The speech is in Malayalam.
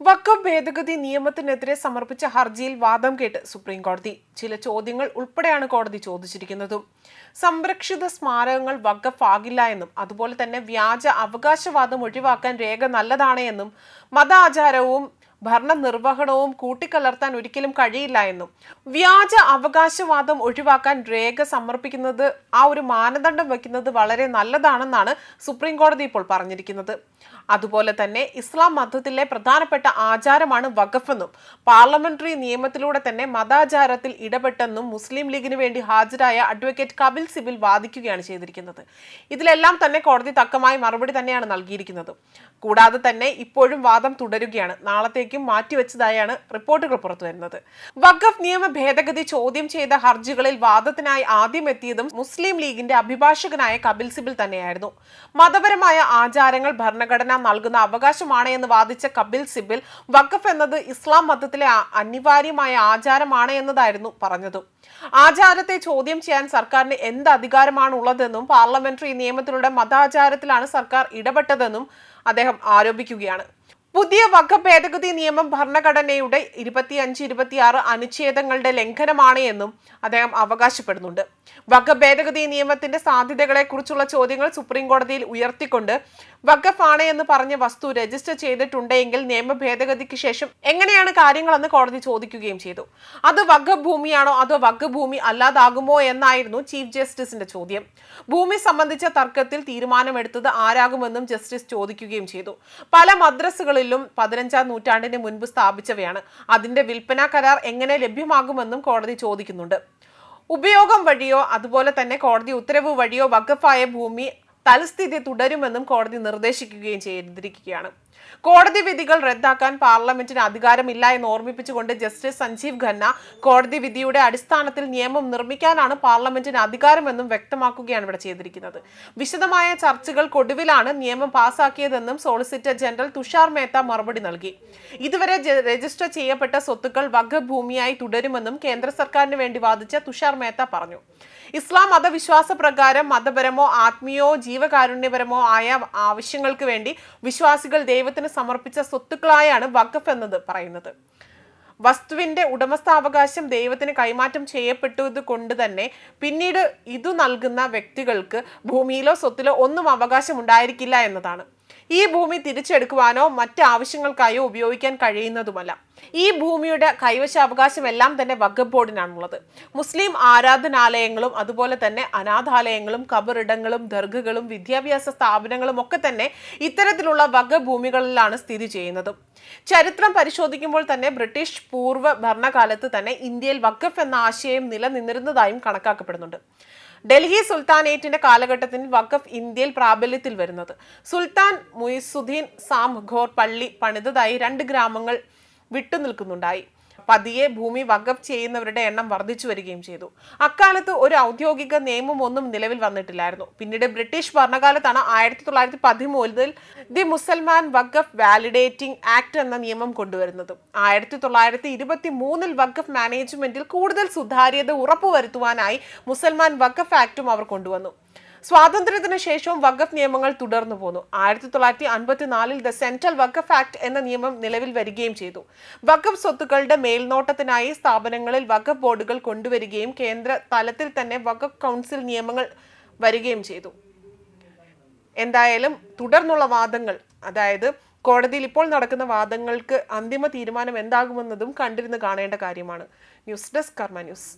വഖഫ് ഭേദഗതി നിയമത്തിനെതിരെ സമർപ്പിച്ച ഹർജിയിൽ വാദം കേട്ട് സുപ്രീം കോടതി ചില ചോദ്യങ്ങൾ ഉൾപ്പെടെയാണ് കോടതി ചോദിച്ചിരിക്കുന്നതും. സംരക്ഷിത സ്മാരകങ്ങൾ വഖഫ് ആകില്ല എന്നും അതുപോലെ തന്നെ വ്യാജ അവകാശവാദം ഒഴിവാക്കാൻ രേഖ നല്ലതാണ് എന്നും മതാചാരവും ഭരണ നിർവഹണവും കൂട്ടിക്കലർത്താൻ ഒരിക്കലും കഴിയില്ല എന്നും. വ്യാജ അവകാശവാദം ഒഴിവാക്കാൻ രേഖ സമർപ്പിക്കുന്നത് ആ ഒരു മാനദണ്ഡം വയ്ക്കുന്നത് വളരെ നല്ലതാണെന്നാണ് സുപ്രീം കോടതി ഇപ്പോൾ പറഞ്ഞിരിക്കുന്നത്. അതുപോലെ തന്നെ ഇസ്ലാം മതത്തിലെ പ്രധാനപ്പെട്ട ആചാരമാണ് വഖഫെന്നും പാർലമെന്ററി നിയമത്തിലൂടെ തന്നെ മതാചാരത്തിൽ ഇടപെട്ടെന്നും മുസ്ലിം ലീഗിന് വേണ്ടി ഹാജരായ അഡ്വക്കേറ്റ് കപിൽ സിബിൽ വാദിക്കുകയാണ് ചെയ്തിരിക്കുന്നത്. ഇതിലെല്ലാം തന്നെ കോടതി തക്കമായി മറുപടി തന്നെയാണ് നൽകിയിരിക്കുന്നത്. കൂടാതെ തന്നെ ഇപ്പോഴും വാദം തുടരുകയാണ്. നാളത്തേക്കും മാറ്റിവെച്ചതായാണ് റിപ്പോർട്ടുകൾ പുറത്തുവരുന്നത് വഖഫ് നിയമ ഭേദഗതി ചോദ്യം ചെയ്ത ഹർജികളിൽ വാദത്തിനായി ആദ്യം എത്തിയതും മുസ്ലിം ലീഗിന്റെ അഭിഭാഷകനായ കപിൽ സിബിൽ തന്നെയായിരുന്നു. മതപരമായ ആചാരങ്ങൾ ഭരണഘടന നൽകുന്ന അവകാശമാണ് എന്ന് വാദിച്ച കപിൽ സിബിൽ വഖഫ് എന്നത് ഇസ്ലാം മതത്തിലെ അനിവാര്യമായ ആചാരമാണ് എന്നതായിരുന്നു പറഞ്ഞത്. ആചാരത്തെ ചോദ്യം ചെയ്യാൻ സർക്കാരിന് എന്ത് അധികാരമാണ് ഉള്ളതെന്നും പാർലമെന്ററി നിയമത്തിലൂടെ മതാചാരത്തിലാണ് സർക്കാർ ഇടപെട്ടതെന്നും അദ്ദേഹം ആരോപിക്കുകയാണ്. പുതിയ വക ഭേദഗതി നിയമം ഭരണഘടനയുടെ ഇരുപത്തിയഞ്ച് ഇരുപത്തിയാറ് അനുച്ഛേദങ്ങളുടെ ലംഘനമാണ് എന്നും അദ്ദേഹം അവകാശപ്പെടുന്നുണ്ട്. വഖഫ് ഭേദഗതി നിയമത്തിന്റെ സാധ്യതകളെ കുറിച്ചുള്ള ചോദ്യങ്ങൾ സുപ്രീം കോടതിയിൽ ഉയർത്തിക്കൊണ്ട് വഖഫ് ആണ് എന്ന് പറഞ്ഞ വസ്തു രജിസ്റ്റർ ചെയ്തിട്ടുണ്ടെങ്കിൽ നിയമ ഭേദഗതിക്ക് ശേഷം എങ്ങനെയാണ് കാര്യങ്ങളെന്ന് കോടതി ചോദിക്കുകയും ചെയ്തു. അത് വഖഫ് ഭൂമിയാണോ അതോ വഖഫ് ഭൂമി അല്ലാതാകുമോ എന്നായിരുന്നു ചീഫ് ജസ്റ്റിസിന്റെ ചോദ്യം. ഭൂമി സംബന്ധിച്ച തർക്കത്തിൽ തീരുമാനമെടുത്തത് ആരാകുമെന്നും ജസ്റ്റിസ് ചോദിക്കുകയും ചെയ്തു. പല മദ്രസകളിലും പതിനഞ്ചാം നൂറ്റാണ്ടിന് മുൻപ് സ്ഥാപിച്ചവയാണ്. അതിന്റെ വിൽപ്പന കരാർ എങ്ങനെ ലഭ്യമാകുമെന്നും കോടതി ചോദിക്കുന്നുണ്ട്. ഉപയോഗം വഴിയോ അതുപോലെ തന്നെ കോടതി ഉത്തരവ് വഴിയോ വഖഫായ ഭൂമി തൽസ്ഥിതി തുടരുമെന്നും കോടതി നിർദ്ദേശിക്കുകയും ചെയ്തിരിക്കുകയാണ്. കോടതി വിധികൾ റദ്ദാക്കാൻ പാർലമെന്റിന് അധികാരമില്ല എന്ന് ഓർമ്മിപ്പിച്ചുകൊണ്ട് ജസ്റ്റിസ് സഞ്ജീവ് ഖന്ന കോടതി വിധിയുടെ അടിസ്ഥാനത്തിൽ നിയമം നിർമ്മിക്കാനാണ് പാർലമെന്റിന് അധികാരമെന്നും വ്യക്തമാക്കുകയാണ് ഇവിടെ ചെയ്തിരിക്കുന്നത്. വിശദമായ ചർച്ചകൾക്കൊടുവിലാണ് നിയമം പാസാക്കിയതെന്നും സോളിസിറ്റർ ജനറൽ തുഷാർ മേത്ത മറുപടി നൽകി. ഇതുവരെ രജിസ്റ്റർ ചെയ്യപ്പെട്ട സ്വത്തുക്കൾ വകഭൂമിയായി ഭൂമിയായി തുടരുമെന്നും കേന്ദ്ര സർക്കാരിന് വേണ്ടി വാദിച്ച തുഷാർ മേത്ത പറഞ്ഞു. ഇസ്ലാം മതവിശ്വാസ പ്രകാരം മതപരമോ ആത്മീയോ ജീവകാരുണ്യപരമോ ആയ ആവശ്യങ്ങൾക്ക് വേണ്ടി വിശ്വാസികൾ ദൈവത്തിന് സമർപ്പിച്ച സ്വത്തുക്കളായാണ് വഖഫ് എന്നത് പറയുന്നത്. വസ്തുവിന്റെ ഉടമസ്ഥാവകാശം ദൈവത്തിന് കൈമാറ്റം ചെയ്യപ്പെട്ടത് കൊണ്ട് തന്നെ പിന്നീട് ഇതു നൽകുന്ന വ്യക്തികൾക്ക് ഭൂമിയിലോ സ്വത്തിലോ ഒന്നും അവകാശം ഉണ്ടായിരിക്കില്ല എന്നതാണ്. ഈ ഭൂമി തിരിച്ചെടുക്കുവാനോ മറ്റ് ആവശ്യങ്ങൾക്കായോ ഉപയോഗിക്കാൻ കഴിയുന്നതുമല്ല. ഈ ഭൂമിയുടെ കൈവശാവകാശം എല്ലാം തന്നെ വഖഫ് ബോർഡിനാണുള്ളത് മുസ്ലിം ആരാധനാലയങ്ങളും അതുപോലെ തന്നെ അനാഥാലയങ്ങളും കബറിടങ്ങളും ദർഗകളും വിദ്യാഭ്യാസ സ്ഥാപനങ്ങളും ഒക്കെ തന്നെ ഇത്തരത്തിലുള്ള വഖഫ് ഭൂമികളിലാണ് സ്ഥിതി ചെയ്യുന്നത്. ചരിത്രം പരിശോധിക്കുമ്പോൾ തന്നെ ബ്രിട്ടീഷ് പൂർവ ഭരണകാലത്ത് തന്നെ ഇന്ത്യയിൽ വഖഫ് എന്ന ആശയം നിലനിന്നിരുന്നതായും കണക്കാക്കപ്പെടുന്നുണ്ട്. ഡൽഹി സുൽത്താനേറ്റിന്റെ കാലഘട്ടത്തിൽ വഖഫ് ഇന്ത്യയിൽ പ്രാബല്യത്തിൽ വരുന്നത്. സുൽത്താൻ മുയിസുദ്ദീൻ സാം ഘോർ പള്ളി പണിതതായി രണ്ട് ഗ്രാമങ്ങൾ വിട്ടുനിൽക്കുന്നുണ്ടായി. പതിയെ ഭൂമി വകഫ് ചെയ്യുന്നവരുടെ എണ്ണം വർദ്ധിച്ചു വരികയും ചെയ്തു. അക്കാലത്ത് ഒരു ഔദ്യോഗിക നിയമമൊന്നും നിലവിൽ വന്നിട്ടില്ലായിരുന്നു. പിന്നീട് ബ്രിട്ടീഷ് ഭരണകാലത്താണ് ആയിരത്തി തൊള്ളായിരത്തി പതിമൂന്നിൽ the Mussalman Waqf validating act എന്ന നിയമം കൊണ്ടുവരുന്നത്. ആയിരത്തി തൊള്ളായിരത്തി ഇരുപത്തി മൂന്നിൽ വഖഫ് മാനേജ്മെന്റിൽ കൂടുതൽ സുതാര്യത ഉറപ്പുവരുത്തുവാനായി മുസൽമാൻ വഖഫ് ആക്ടും അവർ കൊണ്ടുവന്നു. സ്വാതന്ത്ര്യത്തിന് ശേഷവും വഖഫ് നിയമങ്ങൾ തുടർന്നു പോന്നു. ആയിരത്തി തൊള്ളായിരത്തി അൻപത്തിനാലിൽ ദ സെൻട്രൽ വഖഫ് ആക്ട് എന്ന നിയമം നിലവിൽ വരികയും ചെയ്തു. വഖഫ് സ്വത്തുക്കളുടെ മേൽനോട്ടത്തിനായി സ്ഥാപനങ്ങളിൽ വഖഫ് ബോർഡുകൾ കൊണ്ടുവരികയും കേന്ദ്ര തലത്തിൽ തന്നെ വഖഫ് കൗൺസിൽ നിയമങ്ങൾ വരികയും ചെയ്തു. എന്തായാലും തുടർന്നുള്ള വാദങ്ങൾ അതായത് കോടതിയിൽ ഇപ്പോൾ നടക്കുന്ന വാദങ്ങൾക്ക് അന്തിമ തീരുമാനം എന്താകുമെന്നതും കണ്ടിരുന്ന് കാണേണ്ട കാര്യമാണ്. News desk Karma news.